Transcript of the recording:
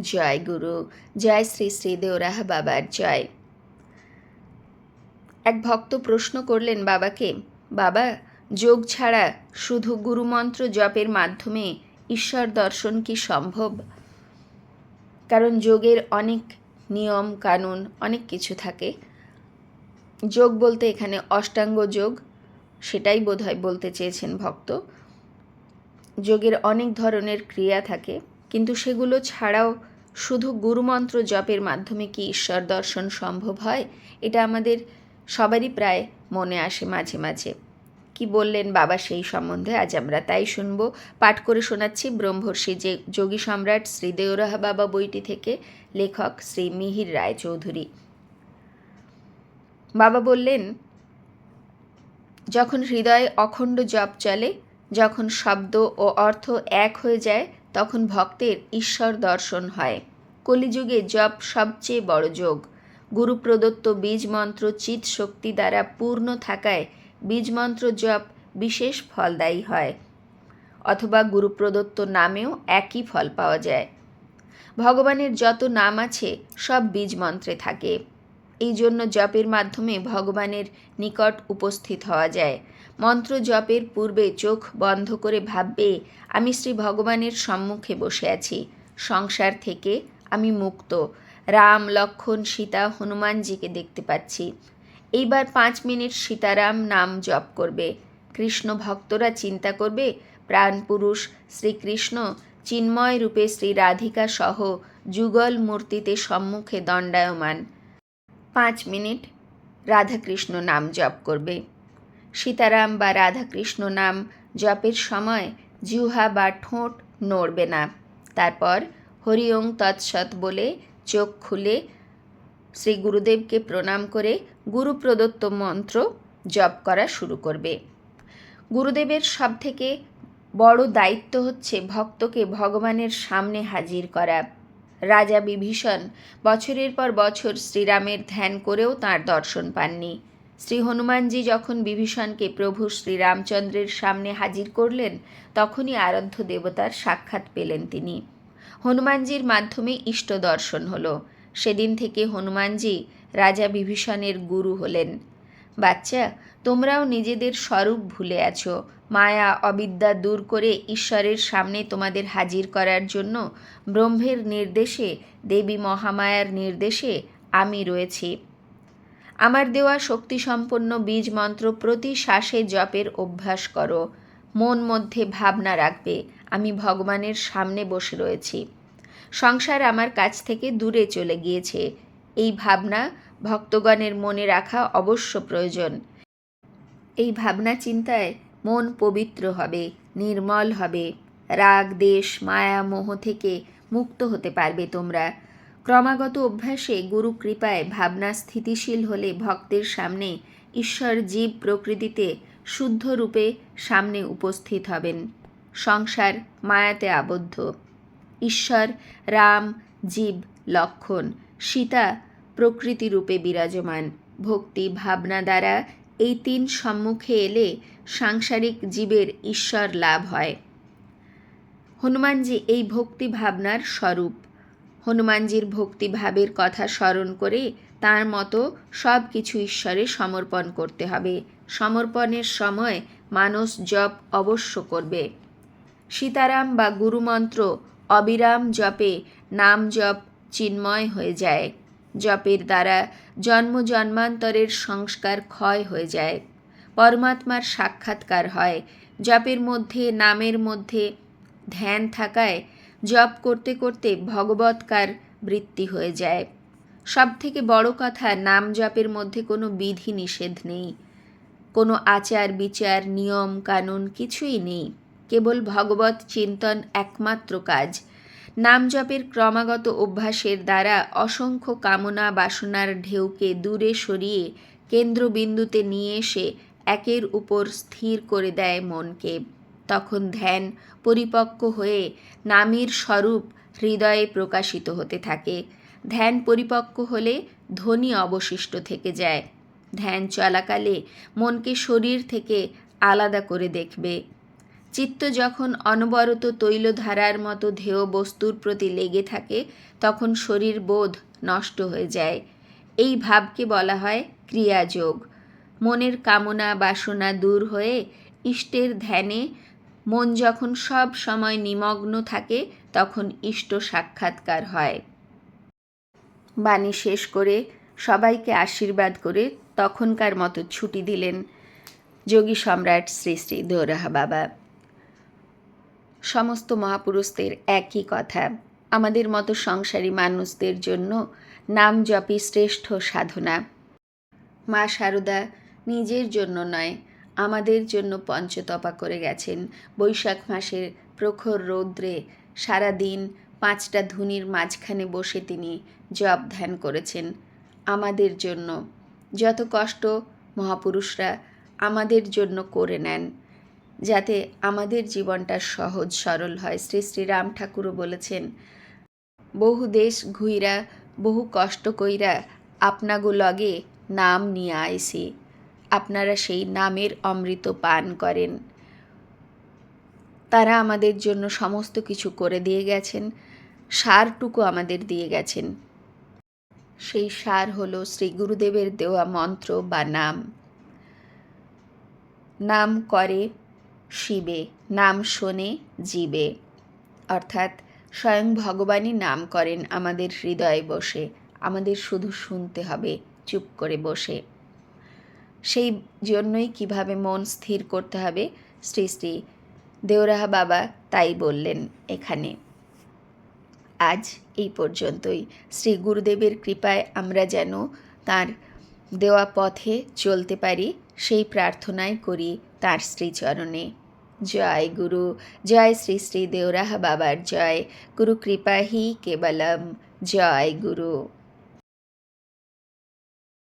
জয় গুরু, জয় শ্রী শ্রী দেওরাহা বাবার জয়। এক ভক্ত প্রশ্ন করলেন বাবাকে, বাবা, যোগ ছাড়া শুধু গুরুমন্ত্র জপের মাধ্যমে ঈশ্বর দর্শন কি সম্ভব? কারণ যোগের অনেক নিয়ম, কানুন, অনেক কিছু থাকে। যোগ বলতে এখানে অষ্টাঙ্গ যোগ, সেটাই বোধহয় বলতে চেয়েছেন ভক্ত। যোগের অনেক ধরনের ক্রিয়া থাকে। কিন্তু সেগুলো ছাড়াও শুধু গুরুমন্ত্র জপের মাধ্যমে কি ঈশ্বর দর্শন সম্ভব হয়? এটা আমাদের সবারই প্রায় মনে আসে মাঝে মাঝে। কি বললেন বাবা সেই সম্বন্ধে? আজ আমরা তাই শুনব। পাঠ করে শোনাচ্ছি ব্রহ্মর্ষি যে যোগী সম্রাট শ্রী দেওরাহা বাবা বইটি থেকে, লেখক শ্রী মিহির রায় চৌধুরী। বাবা বললেন, যখন হৃদয়ে অখণ্ড জপ চলে, যখন শব্দ ও অর্থ এক হয়ে যায় তখন ভক্তের ঈশ্বর দর্শন হয়। কলিযুগে জপ সবচেয়ে বড় যোগ। গুরু প্রদত্ত বীজ মন্ত্র চিত শক্তি দ্বারা পূর্ণ থাকায় বীজ মন্ত্র জপ বিশেষ ফলদায়ী হয়। অথবা গুরু প্রদত্ত নামেও একই ফল পাওয়া যায়। ভগবানের যত নাম আছে, সব বীজ মন্ত্রে থাকে। এই জন্য জপের মাধ্যমে ভগবানের নিকট উপস্থিত হওয়া যায়। মন্ত্র জপের পূর্বে চোখ বন্ধ করে ভাববে, আমি শ্রী ভগবানের সম্মুখে বসে আছি। সংসার থেকে আমি মুক্ত। রাম, লক্ষণ, সীতা, হনুমানজিকে দেখতে পাচ্ছি। এইবার পাঁচ মিনিট সীতারাম নাম জপ করবে। কৃষ্ণ ভক্তরা চিন্তা করবে প্রাণপুরুষ শ্রীকৃষ্ণ, চিন্ময় রূপে শ্রী রাধিকা সহ যুগল মূর্তিতে সম্মুখে দণ্ডায়মান। পাঁচ মিনিট রাধাকৃষ্ণ নাম জপ করবে। সীতারাম বা রাধাকৃষ্ণ নাম জপের সময় জিহ্বা বা ঠোঁট নড়বে না। তারপর হরিওং তৎসৎ বলে চোখ খুলে শ্রী গুরুদেবকে প্রণাম করে গুরু প্রদত্ত মন্ত্র জপ করা শুরু করবে। গুরুদেবের সবথেকে বড় দায়িত্ব হচ্ছে ভক্তকে ভগবানের সামনে হাজির করা। রাজা বিভীষণ। বছরের পর বছর শ্রীরামের ধ্যান করেও তার দর্শন পাননি। শ্রী হনুমানজি যখন বিভীষণকে প্রভু শ্রীরামচন্দ্রের সামনে হাজির করলেন, তখনই আরাধ্য দেবতার সাক্ষাৎ পেলেন তিনি। হনুমানজির মাধ্যমে ইষ্ট দর্শন হল। সেদিন থেকে হনুমানজি রাজা বিভীষণের গুরু হলেন। বাচ্চা, তোমরাও নিজেদের স্বরূপ ভুলে আছো। মায়া, অবিদ্যা দূর করে ঈশ্বরের সামনে তোমাদের হাজির করার জন্য ব্রহ্মের নির্দেশে, দেবী মহামায়ার নির্দেশে আমি রয়েছি। আমার দেওয়া শক্তিসম্পন্ন বীজ মন্ত্র প্রতি শ্বাসে জপের অভ্যাস করো। মন মধ্যে ভাবনা রাখবে, আমি ভগবানের সামনে বসে রয়েছি। সংসার আমার কাছ থেকে দূরে চলে গিয়েছে। এই ভাবনা ভক্তগণের মনে রাখা অবশ্য প্রয়োজন। এই ভাবনা চিন্তায় মন পবিত্র হবে, নির্মল হবে। রাগ, দেশ, মায়া, মোহ থেকে মুক্ত হতে পারবে তোমরা। ক্রমাগত অভ্যাসে গুরু কৃপায় ভাবনা স্থিতিশীল হলে ভক্তের সামনে ঈশ্বর জীব প্রকৃতিতে শুদ্ধ রূপে সামনে উপস্থিত হবেন। সংসার মায়াতে আবদ্ধ। ঈশ্বর, রাম, জীব, লক্ষণ, সীতা প্রকৃতি রূপে বিরাজমান। ভক্তি ভাবনা দ্বারা এই তিন সম্মুখে এলে সাংসারিক জীবের ঈশ্বর লাভ হয়। হনুমানজি এই ভক্তি ভাবনার স্বরূপ। হনুমানজির ভক্তিভাবের কথা স্মরণ করে তার মতো সব কিছু ঈশ্বরে সমর্পণ করতে হবে। সমর্পণের সময় মানুষ জপ অবশ্য করবে। সীতারাম বা গুরুমন্ত্র অবিরাম জপে নাম জপ চিন্ময় হয়ে যায়। জপের দ্বারা জন্ম জন্মান্তরের সংস্কার ক্ষয় হয়ে যায়। পরমাত্মার সাক্ষাৎকার হয়। জপের মধ্যে, নামের মধ্যে ধ্যান থাকায় জপ করতে করতে ভগবৎকার বৃত্তি হয়ে যায়। সব থেকে বড় কথা, নাম জপের মধ্যে কোনো বিধি নিষেধ নেই। কোনো আচার, বিচার, নিয়ম, কানুন কিছুই নেই। কেবল ভগবত চিন্তন একমাত্র কাজ। নাম জপের ক্রমাগত অভ্যাসের দ্বারা অসংখ্য কামনা বাসনার ঢেউকে দূরে সরিয়ে কেন্দ্রবিন্দুতে নিয়ে এসে একের উপর স্থির করে দেয় মনকে। তখন ধ্যান পরিপক্ক হয়ে নামের স্বরূপ হৃদয়ে প্রকাশিত হতে থাকে। ধ্যান পরিপক্ক হলে ধ্বনি অবশিষ্ট থেকে যায়। ধ্যান চলাকালে মনকে শরীর থেকে আলাদা করে দেখবে। চিত্ত যখন অনবরত তৈলধারার মতো ধেয় বস্তুর প্রতি লেগে থাকে, তখন শরীর বোধ নষ্ট হয়ে যায়। এই ভাবকে বলা হয় ক্রিয়াযোগ। মনের কামনা বাসনা দূর হয়ে ইষ্টের ধ্যানে মন যখন সব সময় নিমগ্ন থাকে, তখন ইষ্ট সাক্ষাৎকার হয়। বাণী শেষ করে সবাইকে আশীর্বাদ করে তখনকার মতো ছুটি দিলেন যোগী সম্রাট শ্রী শ্রী দৌরাহা বাবা। সমস্ত মহাপুরুষদের একই কথা, আমাদের মতো সংসারী মানুষদের জন্য নাম জপই শ্রেষ্ঠ সাধনা। মা শারদা নিজের জন্য নয়, আমাদের জন্য পঞ্চতপা করে গেছেন। বৈশাখ মাসের প্রখর রৌদ্রে সারাদিন পাঁচটা ধুনির মাঝখানে বসে তিনি জপ ধ্যান করেছেন। আমাদের জন্য, যত কষ্ট মহাপুরুষরা আমাদের জন্য করে নেন, যাতে আমাদের জীবনটা সহজ সরল হয়। শ্রী শ্রী রাম ঠাকুরও বলেছেন, বহু দেশ ঘুইরা, বহু কষ্ট কইরা, আপনাগো লগে নাম নিয়ে আইসি। আপনারা সেই নামের অমৃত পান করেন। তারা আমাদের জন্য সমস্ত কিছু করে দিয়ে গেছেন, সারটুকু আমাদের দিয়ে গেছেন। সেই সার হলো শ্রী গুরুদেবের দেওয়া মন্ত্র বা নাম। নাম করে শিবে, নাম শোনে জীবে। অর্থাৎ স্বয়ং ভগবানই নাম করেন আমাদের হৃদয়ে বসে, আমাদের শুধু শুনতে হবে, চুপ করে বসে। সেই জন্যই কীভাবে মন স্থির করতে হবে, শ্রী শ্রী দেওরাহা বাবা তাই বললেন এখানে। আজ এই পর্যন্তই। শ্রী গুরুদেবের কৃপায় আমরা যেন তার দেওয়া পথে চলতে পারি, সেই প্রার্থনাই করি তার শ্রীচরণে। জয় গুরু, জয় শ্রী শ্রী দেওরাহা বাবার জয়। গুরু কৃপা হি কেবলম। জয় গুরু।